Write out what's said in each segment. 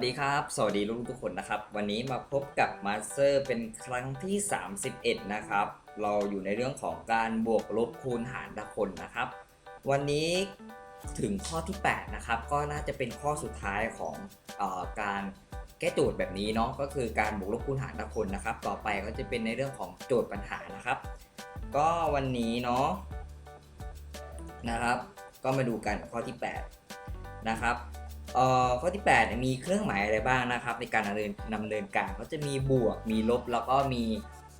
วัสดีครับ สวัสดีลูกทุกคนนะครับ วันนี้มาพบกับมาสเตอร์เป็นครั้งที่ 31 นะครับ เราอยู่ในเรื่องของการบวกลบคูณหารละคนนะครับ วันนี้ถึงข้อที่ 8 นะครับ ก็น่าจะเป็นข้อสุดท้ายของออการแก้โจทย์แบบนี้เนาะ ก็คือการบวกลบคูณหารละคนนะครับ ต่อไปก็จะเป็นในเรื่องของโจทย์ปัญหานะครับ ก็วันนี้เนาะนะครับ ก็มาดูกันข้อที่ 8 นะครับ เอ่อข้อที่8เนี่ยมีเครื่องหมายอะไรบ้างนะครับ ในการดำเนินดำเนินการก็จะมีบวกมีลบแล้วก็มี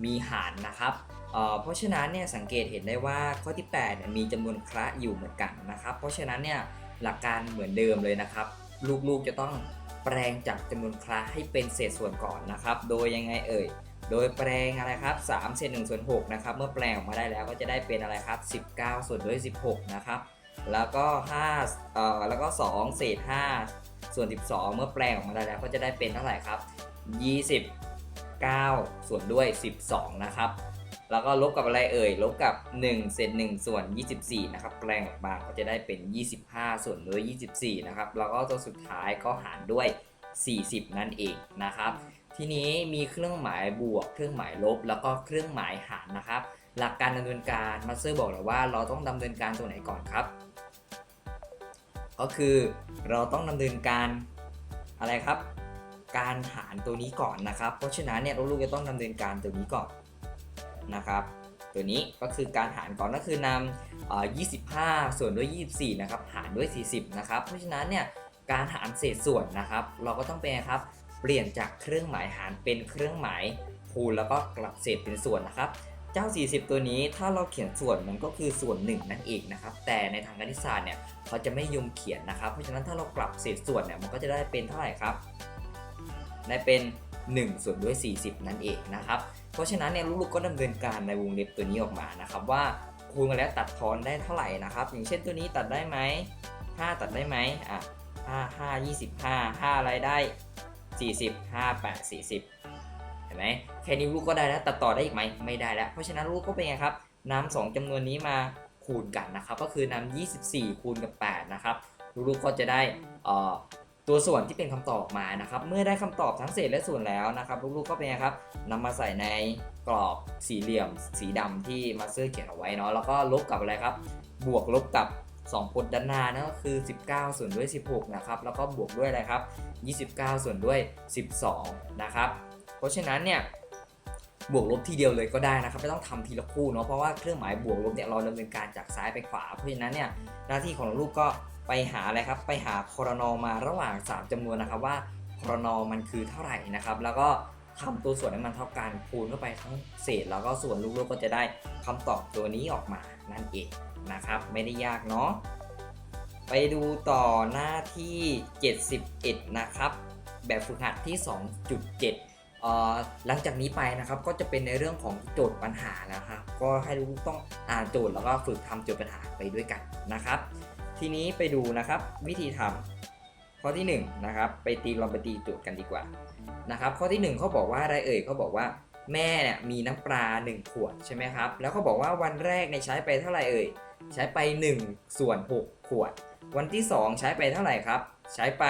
มีหารนะครับเอ่อเพราะฉะนั้นเนี่ยสังเกตเห็นได้ว่าข้อที่8เนี่ยมีจำนวนคละอยู่เหมือนกันนะครับ เพราะฉะนั้นเนี่ยหลักการเหมือนเดิมเลยนะครับ ลูกๆจะต้องแปลงจากจำนวนคละให้เป็นเศษส่วนก่อนนะครับ โดยยังไงเอ่ยโดยแปลงอะไรครับ3เศษ1ส่วน6นะครับ เมื่อแปลงออกมาได้แล้วก็จะได้เป็นอะไรครับ 19 ส่วนด้วย 16 นะครับ แล้วก็5เอ่อแล้วก็ 2 เศษ 5 ส่วน 12 เมื่อแปลงออกมาได้แล้วก็จะได้เป็นเท่าไหร่ครับ 29 ส่วนด้วย 12 นะครับ แล้วก็ลบกับอะไรเอ่ย ลบกับ 1 เศษ 1 ส่วน 24 นะครับ แปลงออกมาก็จะได้เป็น 25 ส่วนด้วย 24 นะครับ แล้วก็ตัวสุดท้ายก็หารด้วย 40 นั่นเองนะครับ ทีนี้มีเครื่องหมายบวก เครื่องหมายลบ แล้วก็เครื่องหมายหารนะครับ หลักการดำเนินการมาสเตอร์บอกเลยว่าเราต้องดำเนินการตัวไหนก่อนครับ ก็คือเราต้องดำเนินการอะไรครับ การหารตัวนี้ก่อนนะครับ เพราะฉะนั้นเนี่ยลูกๆจะต้องดำเนินการตัวนี้ก่อนนะครับ ตัวนี้ก็คือการหารก่อนก็คือนำเอ่อ25 ส่วนด้วย 24 นะครับ หารด้วย 40 นะครับ เพราะฉะนั้นเนี่ยการหารเศษส่วนนะครับ เราก็ต้องเป็นครับ เปลี่ยนจากเครื่องหมายหารเป็นเครื่องหมายคูณแล้วก็กลับเศษเป็นส่วนนะครับ เจ้า 40 ตัวนี้ถ้าเราเขียนส่วนมันก็คือส่วน1นั่นเองนะครับ แต่ในทางคณิตศาสตร์เนี่ยเขาจะไม่นิยมเขียนนะครับ เพราะฉะนั้นถ้าเรากลับเศษส่วนเนี่ยมันก็จะได้เป็นเท่าไหร่ครับ ได้เป็น1ส่วนด้วย 40 นั่นเองนะครับ เพราะฉะนั้นเนี่ยลูกๆก็ดำเนินการในวงเล็บตัวนี้ออกมานะครับ ว่าคูณมาแล้วตัดทอนได้เท่าไหร่นะครับ อย่างเช่นตัวนี้ตัดได้ไหม5ตัดได้ไหมอะ5 5 25 5อะไรได้ 40 5 8 40 เห็นไหมแค่นี้ลูกก็ได้แล้วตัดต่อได้อีกไหมไม่ได้แล้ว เพราะฉะนั้นลูกก็เป็นไงครับนำสองจำนวนนี้มาคูณกันนะครับ ก็คือนำ24 คูณกับ 8 นะครับ ลูกๆก็จะได้เอ่อตัวส่วนที่เป็นคำตอบมานะครับ เมื่อได้คำตอบทั้งเศษและส่วนแล้วนะครับลูกๆก็เป็นไงครับนำมาใส่ในกรอบสี่เหลี่ยมสีดำที่มาสเตอร์เขียนเอาไว้เนาะแล้วก็ลบกับอะไรครับ บวกลบกับ 2พจน์ด้านหน้านั่นก็คือ 19 ส่วนด้วย 16 นะครับ แล้วก็บวกด้วยอะไรครับ 29 ส่วนด้วย 12 นะครับ เพราะฉะนั้นเนี่ยบวกลบทีเดียวเลยก็ได้นะครับไม่ต้องทำทีละคู่เนาะเพราะว่าเครื่องหมายบวกลบเนี่ยเราดำเนินการจากซ้ายไปขวา เพราะฉะนั้นเนี่ยหน้าที่ของลูกก็ไปหาอะไรครับไปหาคอรนอมาระหว่าง 3จำนวนนะครับว่าคอรนอมันคือเท่าไหร่นะครับ แล้วก็ทำตัวส่วนให้มันเท่ากันคูณเข้าไปทั้งเศษ แล้วก็ส่วนลูกๆก็จะได้คำตอบตัวนี้ออกมานั่นเอง นะครับ ไม่ได้ยากเนาะไปดูต่อหน้าที่ 71 นะครับ แบบฝึกหัดที่ 2.7เอ่อหลังจากนี้ไปนะครับก็จะเป็นในเรื่องของโจทย์ปัญหานะครับ ก็ให้ลูกต้องอ่านโจทย์แล้วก็ฝึกทำโจทย์ปัญหาไปด้วยกันนะครับ ทีนี้ไปดูนะครับวิธีทำข้อที่1นะครับไปตีลองไปตีโจทย์กันดีกว่านะครับ ข้อที่1เขาบอกว่าอะไรเอ่ยเขาบอกว่าแม่เนี่ยมีน้ำปลา 1 ขวดใช่ไหมครับ แล้วเขาบอกว่าวันแรกเนี่ยใช้ไปเท่าไหร่เอ่ย ใช้ไป 1 ส่วน 6 ขวด วันที่ 2 ใช้ไปเท่าไหร่ครับ ใช้ไป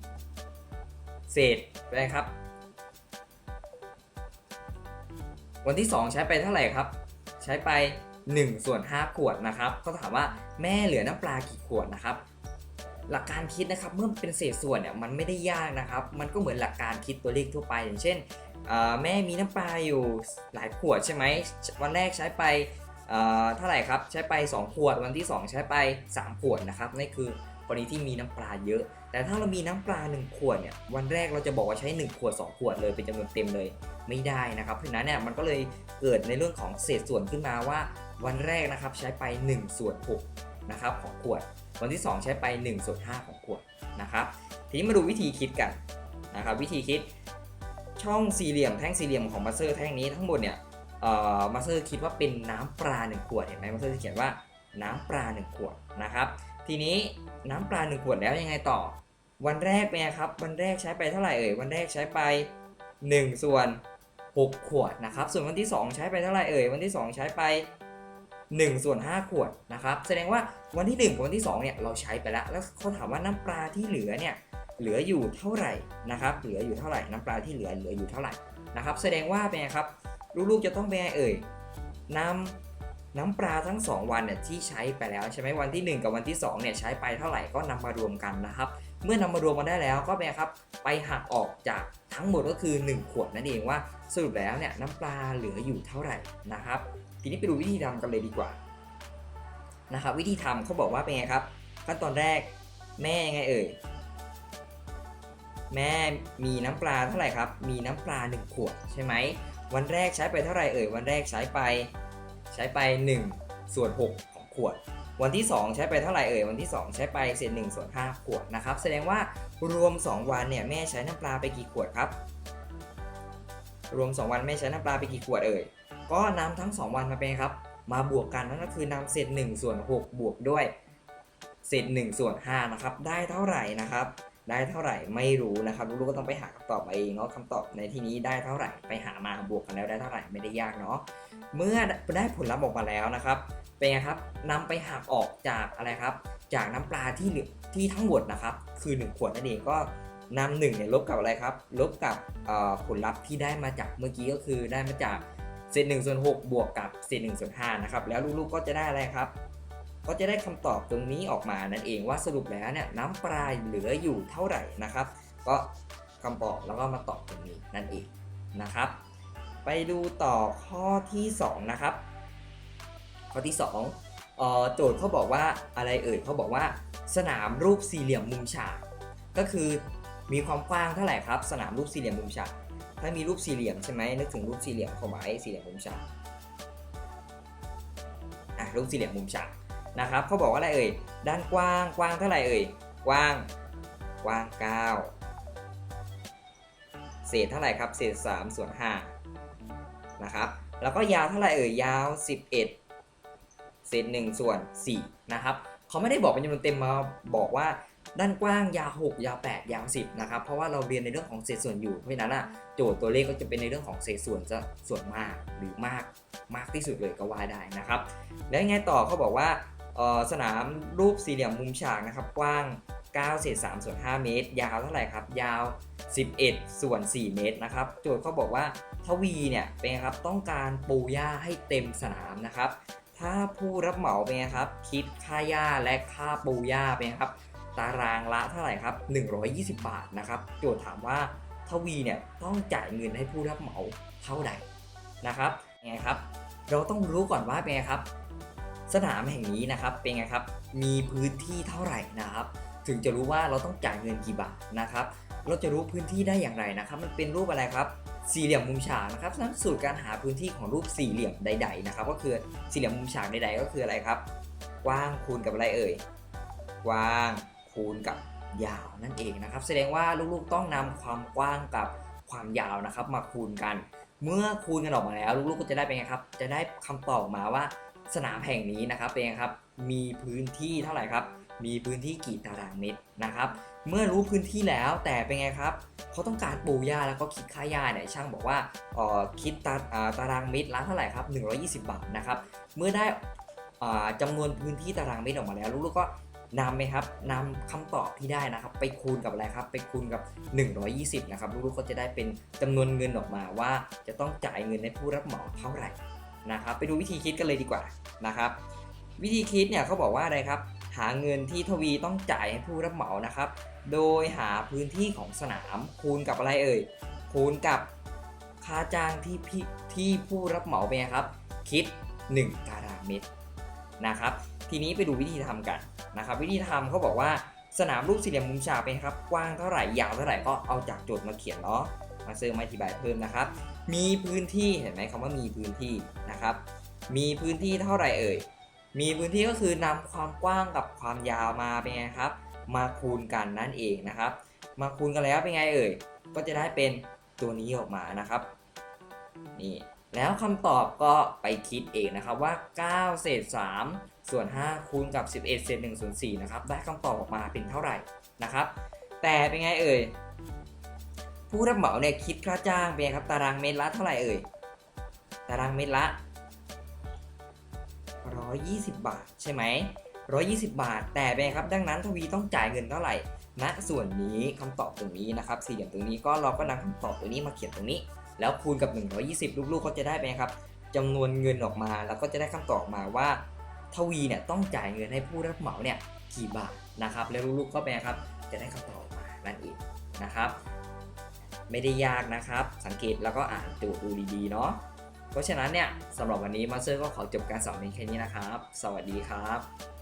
1 เศษไปครับ วันที่ 2 ใช้ไปเท่าไหร่ครับ ใช้ไป 1 ส่วน 5 ขวดนะครับ ก็ถามว่าแม่เหลือน้ำปลากี่ขวดนะครับหลักการคิดนะครับเมื่อเป็นเศษส่วนเนี่ยมันไม่ได้ยากนะครับ มันก็เหมือนหลักการคิดตัวเลขทั่วไป อย่างเช่นแม่มีน้ำปลาอยู่หลายขวดใช่ไหมวันแรกใช้ไป เท่าไหร่ครับใช้ไป 2 ขวดวันที่ 2 ใช้ไป 3 ขวดนะครับนี่คือกรณีที่มีน้ำปลาเยอะ แต่ถ้าเรามีน้ำปลา 1 ขวดเนี่ยวันแรกเราจะบอกว่าใช้ 1 ขวด 2 ขวดเลยเป็นจำนวนเต็มเลยไม่ได้นะครับเพราะฉะนั้นเนี่ยมันก็เลยเกิดในเรื่องของเศษส่วนขึ้นมาว่า วันแรกนะครับใช้ไป1ส่วน6นะครับของขวด วันที่ 2 ใช้ไป1ส่วน5ของขวดนะครับทีนี้มาดูวิธีคิดกันนะครับวิธีคิดช่องสี่เหลี่ยมแท่งสี่เหลี่ยมของมาสเตอร์แท่งนี้ทั้งหมดเนี่ย มาสเตอร์คิดว่าเป็นน้ำปลา1ขวดเห็นไหมมาสเตอร์เขียนว่าน้ำปลา1ขวดนะครับ ทีนี้น้ำปลา1ขวดแล้วยังไงต่อ วันแรกเป็นไงครับ วันแรกใช้ไปเท่าไหร่เอ่ย วันแรกใช้ไป 1 ส่วน 6 ขวดนะครับ ส่วนวันที่ 2 ใช้ไปเท่าไหร่เอ่ย วันที่ 2 ใช้ไป1ส่วน5ขวดนะครับ แสดงว่าวันที่1กับวันที่2เนี่ยเราใช้ไปแล้ว แล้วเขาถามว่าน้ำปลาที่เหลือเนี่ยเหลืออยู่เท่าไหร่นะครับ เหลืออยู่เท่าไหร่ น้ำปลาที่เหลือเหลืออยู่เท่าไหร่นะครับ แสดงว่าเป็นไงครับ ลูกๆจะต้องเป็นไงเอ่ยน้ำน้ำปลาทั้ง 2 วันเนี่ยที่ใช้ไปแล้วใช่ไหมวันที่ 1 กับวันที่2เนี่ยใช้ไปเท่าไหร่ก็นำมารวมกันนะครับ เมื่อนำมารวมกันได้แล้วก็เป็นไงครับไปหักออกจากทั้งหมดก็คือ 1 ขวดนั่นเองว่าสรุปแล้วเนี่ยน้ำปลาเหลืออยู่เท่าไหร่นะครับ ทีนี้ไปดูวิธีทำกันเลยดีกว่านะครับวิธีทำเขาบอกว่าเป็นไงครับ ขั้นตอนแรกแม่ยังไงเอ่ย แม่มีน้ำปลาเท่าไหร่ครับ มีน้ำปลา 1 ขวดใช่ไหม วันแรกใช้ไปเท่าไหร่เอ่ย วันแรกใช้ไป ใช้ไป1ส่วน6ของขวด วันที่ 2 ใช้ไปเท่าไหร่เอ่ย วันที่ 2 ใช้ไปเศษ1ส่วน5ขวดนะครับ แสดงว่ารวม 2 วันเนี่ยแม่ใช้น้ำปลาไปกี่ขวดครับ รวม 2 วันแม่ใช้น้ำปลาไปกี่ขวดเอ่ย ก็นำทั้ง 2 วันมาเป็นครับ มาบวกกันนั่นก็คือนำเศษ1ส่วน6บวกด้วยเศษ1ส่วน5นะครับ ได้เท่าไหร่นะครับ ได้เท่าไหร่ไม่รู้นะครับลูกๆก็ต้องไปหาคำตอบเองเนาะคำตอบในที่นี้ได้เท่าไหร่ไปหามาบวกกันแล้วได้เท่าไหร่ไม่ได้ยากเนาะเมื่อได้ผลลัพธ์ออกมาแล้วนะครับ เป็นไงครับนำไปหักออกจากอะไรครับ จากน้ำปลาที่ที่ทั้งหมดนะครับ คือ 1 ขวดนั่นเองก็นำหนึ่งเนี่ยลบกับอะไรครับ ลบกับผลลัพธ์ที่ได้มาจากเมื่อกี้ก็คือได้มาจากเศษหนึ่งส่วนหกบวกกับเศษหนึ่งส่วนห้านะครับแล้วลูกๆก็จะได้อะไรครับ ก็จะได้คำตอบตรงนี้ออกมานั่นเองว่าสรุปแล้วเนี่ยน้ำปลาเหลืออยู่เท่าไหร่นะครับ ก็คำตอบแล้วก็มาตอบตรงนี้นั่นเองนะครับ ไปดูต่อข้อที่สองนะครับ ข้อที่2เอ่อโจทย์เขาบอกว่าอะไรเอ่ยเขาบอกว่า สนามรูปสี่เหลี่ยมมุมฉากก็คือมีความกว้างเท่าไหร่ครับ สนามรูปสี่เหลี่ยมมุมฉากถ้ามีรูปสี่เหลี่ยมใช่ไหมนึกถึงรูปสี่เหลี่ยมเข้าไว้สี่เหลี่ยมมุมฉากอะรูปสี่เหลี่ยมมุมฉาก นะครับเขาบอกว่าอะไรเอ่ย ด้านกว้างกว้างเท่าไหร่เอ่ย กว้าง กว้าง 9 เศษเท่าไหร่ครับ เศษ 3 ส่วน5นะครับ แล้วก็ยาวเท่าไหร่เอ่ย ยาว 11 เศษ 1 ส่วน4นะครับเขาไม่ได้บอกเป็นจำนวนเต็มมาบอกว่าด้านกว้างยาว 6 ยาว 8 ยาว 10 นะครับ เพราะว่าเราเรียนในเรื่องของเศษส่วนอยู่ เพราะฉะนั้นอะโจทย์ตัวเลขก็จะเป็นในเรื่องของเศษส่วนจะส่วนมากหรือมากมากที่สุดเลยก็ว่าได้นะครับ แล้วยังไงต่อเขาบอกว่า สนามรูปสี่เหลี่ยมมุมฉากนะครับ กว้าง9เศษ3ส่วน5เมตร ยาวเท่าไหร่ครับ ยาว 11 ส่วน 4 เมตรนะครับโจทย์เขาบอกว่าทวีเนี่ยเป็นไงครับต้องการปูหญ้าให้เต็มสนามนะครับ ถ้าผู้รับเหมาเป็นไงครับ คิดค่าหญ้าและค่าปูหญ้าเป็นไงครับ ตารางละเท่าไหร่ครับ 120 บาทนะครับ โจทย์ถามว่าทวีเนี่ยต้องจ่ายเงินให้ผู้รับเหมาเท่าใดนะครับยังไงครับ เราต้องรู้ก่อนว่าเป็นไงครับ สนามแห่งนี้นะครับเป็นไงครับ มีพื้นที่เท่าไหร่นะครับ ถึงจะรู้ว่าเราต้องจ่ายเงินกี่บาทนะครับ เราจะรู้พื้นที่ได้อย่างไรนะครับ มันเป็นรูปอะไรครับ สี่เหลี่ยมมุมฉากนะครับนั้นสูตรการหาพื้นที่ของรูปสี่เหลี่ยมใด ๆ นะครับ ก็คือสี่เหลี่ยมมุมฉากใด ๆ ก็คืออะไรครับ กว้างคูณกับอะไรเอ่ย กว้างคูณกับยาวนั่นเองนะครับ แสดงว่าลูกๆต้องนำความกว้างกับความยาวนะครับ มาคูณกัน เมื่อคูณกันออกมาแล้ว ลูกๆก็จะได้เป็นไงครับ จะได้คำตอบมาว่า สนามแห่งนี้นะครับเป็นไงครับมีพื้นที่เท่าไหร่ครับ มีพื้นที่กี่ตารางเมตรนะครับ เมื่อรู้พื้นที่แล้วแต่เป็นไงครับเขาต้องการปลูกหญ้าแล้วก็คิดค่าหญ้าเนี่ยช่างบอกว่าออคิดตาตารางเมตรละเท่าไหร่ครับ120 บาทนะครับเมื่อได้อ่าจำนวนพื้นที่ตารางเมตรออกมาแล้วลูกๆก็นำไหมครับนำคำตอบที่ได้นะครับ ไปคูณกับอะไรครับ ไปคูณกับ 120 นะครับ ลูกๆก็จะได้เป็นจำนวนเงินออกมาว่าจะต้องจ่ายเงินให้ผู้รับเหมาเท่าไหร่ นะครับไปดูวิธีคิดกันเลยดีกว่านะครับ วิธีคิดเนี่ยเขาบอกว่าอะไรครับ หาเงินที่ทวีต้องจ่ายให้ผู้รับเหมานะครับ โดยหาพื้นที่ของสนามคูณกับอะไรเอ่ยคูณกับค่าจ้างที่พี่ที่ผู้รับเหมาเป็นไงครับ คิด 1 ตารางเมตรนะครับ ทีนี้ไปดูวิธีทำกันนะครับ วิธีทำเขาบอกว่าสนามรูปสี่เหลี่ยมมุมฉากเป็นครับกว้างเท่าไหร่ยาวเท่าไหร่ก็เอาจากโจทย์มาเขียนเนาะ มาเสริมมาอธิบายเพิ่มนะครับ มีพื้นที่เห็นไหมคำว่ามีพื้นที่นะครับ มีพื้นที่เท่าไหร่เอ่ย มีพื้นที่ก็คือนำความกว้างกับความยาวมาเป็นไงครับ มาคูณกันนั่นเองนะครับ มาคูณกันแล้วเป็นไงเอ่ย ก็จะได้เป็นตัวนี้ออกมานะครับ นี่แล้วคำตอบก็ไปคิดเองนะครับว่า 9 เศษ 3 ส่วน 5 คูณกับ 11 เศษ1ส่วน4นะครับ ได้คำตอบออกมาเป็นเท่าไหร่นะครับ แต่เป็นไงเอ่ย ผู้รับเหมาเนี่ยคิดค่าจ้างเป็นไงครับตารางเมตรละเท่าไหร่เอ่ยตารางเมตรละ 120 บาทใช่ไหม120 บาท แต่เป็นไงครับดังนั้นทวีต้องจ่ายเงินเท่าไหร่ณส่วนนี้คำตอบตรงนี้นะครับสี่เหลี่ยมตรงนี้ก็เราก็นำคำตอบตรงนี้มาเขียนตรงนี้ แล้วคูณกับ 120 ลูกๆก็จะได้ไปครับจำนวนเงินออกมาแล้วก็จะได้คำตอบมาว่า ทวีเนี่ยต้องจ่ายเงินให้ผู้รับเหมาเนี่ยกี่บาทนะครับ แล้วลูกๆก็ไปครับจะได้คำตอบมานั่นเองนะครับ ไม่ได้ยากนะครับ สังเกตแล้วก็อ่านตัวดูดีๆเนาะเพราะฉะนั้นเนี่ยสำหรับวันนี้มาสเตอร์ก็ขอจบการสอนเพียงแค่นี้นะครับ สวัสดีครับ